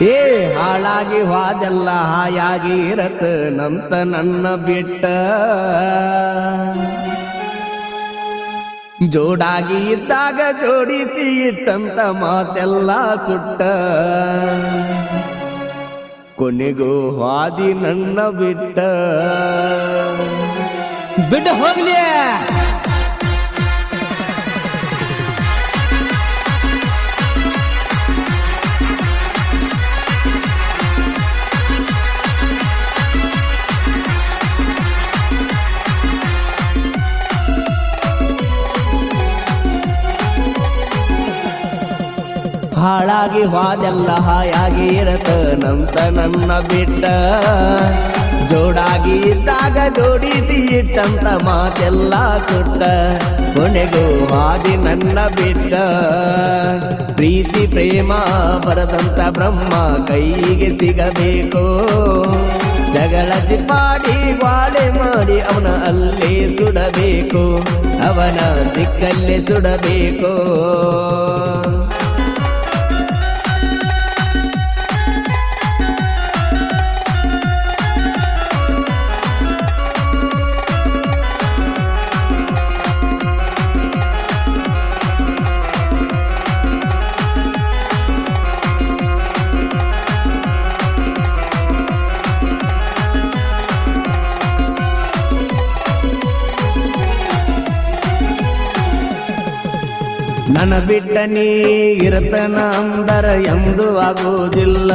ಏ, ಹಾಳಾಗಿ ಹಾದೆಲ್ಲ ಹಾಯಾಗಿ ಇರತ್ತ ನಂತ ನನ್ನ ಬಿಟ್ಟ. ಜೋಡಾಗಿ ಇದ್ದಾಗ ಜೋಡಿಸಿ ಇಟ್ಟಂತ ಮಾತೆಲ್ಲ ಸುಟ್ಟ. ಕೊನೆಗೂ ಹಾದಿ ನನ್ನ ಬಿಟ್ಟ. ಬಿಟ್ಟು ಹೋಗ್ಲಿ. ಹಾಳಾಗಿ ಹಾದೆಲ್ಲ ಹಾಯಾಗಿ ಇರತ ನಂತ ನನ್ನ ಬಿಟ್ಟ. ಜೋಡಾಗಿ ಇದ್ದಾಗ ಜೋಡಿಸಿ ಇಟ್ಟಂತ ಮಾತೆಲ್ಲ ಸುಟ್ಟ ಕೊನೆಗೂ ಹಾದಿ ನನ್ನ ಬಿಟ್ಟ. ಪ್ರೀತಿ, ಪ್ರೇಮ ಬರದಂತ ಬ್ರಹ್ಮ ಕೈಗೆ ಸಿಗಬೇಕು. ಜಗಳ ಚಿಪ್ಪಾಡಿ ಬಾಳೆ ಮಾಡಿ ಅವನ ಅಲ್ಲೇ ಸುಡಬೇಕು. ಅವನ ಸಿಕ್ಕಲ್ಲೇ ಸುಡಬೇಕು. ನನ್ನ ಬಿಟ್ಟ ನೀ ಇರತನ ಅಂದರ ಎಂದು ಆಗುವುದಿಲ್ಲ.